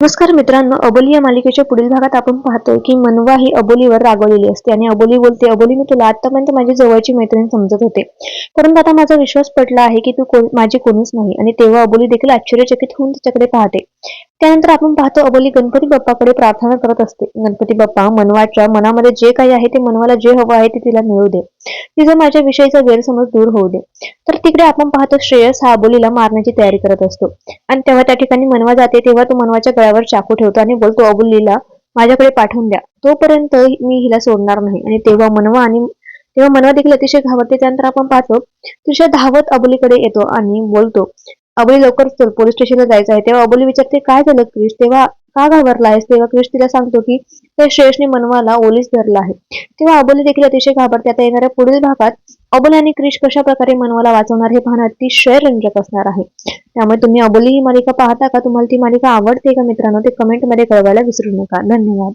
नमस्कार मित्रांनो अबोली या मालिकेच्या पुढील भागात आपण पाहतोय की मनवा ही अबोलीवर रागवलेली असते आणि अबोली बोलते अबोली मी तुला आतापर्यंत माझी जवळची मैत्रीण समजत होते. परंतु आता माझा विश्वास पटला आहे की तू को- माझी कोणीच नाही आणि तेव्हा अबोली देखील आश्चर्यचकित होऊन तिच्याकडे पाहते. त्यानंतर आपण पाहतो अबोली गणपती बाप्पाकडे प्रार्थना करत असते. गणपती बाप्पा मनवाच्या मनामध्ये जे काही आहे ते मनवाला जे हवं आहे ते तिला मिळू दे. तिचा माझ्या विषयीचा गैरसमज दूर होऊ दे. तर तिकडे आपण पाहतो श्रेयस हा अबोलीला मारण्याची तयारी करत असतो. आणि तेव्हा त्या ठिकाणी मनवा जाते तेव्हा तो मनवाच्या गळ्यावर चाकू ठेवतो आणि बोलतो अबोलीला माझ्याकडे पाठवून द्या. तोपर्यंत मी हिला सोडणार नाही. आणि तेव्हा मनवा आणि तेव्हा मनवा देखील अतिशय घाबरते. त्यानंतर आपण पाहतो तुझ्या धावत अबोलीकडे येतो आणि बोलतो अबोली लवकर चल पोलीस स्टेशनला जायचं आहे. तेव्हा अबोली विचारते काय झालं क्रिश? तेव्हा का घाबरला आहेस? तेव्हा क्रिश तिला सांगतो की त्या श्रेयसने मनवाला ओलीस धरला आहे. तेव्हा अबोली देखील अतिशय घाबरते. आता येणाऱ्या पुढील भागात अबोली आणि क्रिश कशा प्रकारे मनवाला वाचवणार हे पाहणं अतिशय रंजक असणार आहे. त्यामुळे तुम्ही अबोली ही मालिका पाहता का? तुम्हाला ती मालिका आवडते का मित्रांनो? ते कमेंटमध्ये कळवायला विसरू नका. धन्यवाद.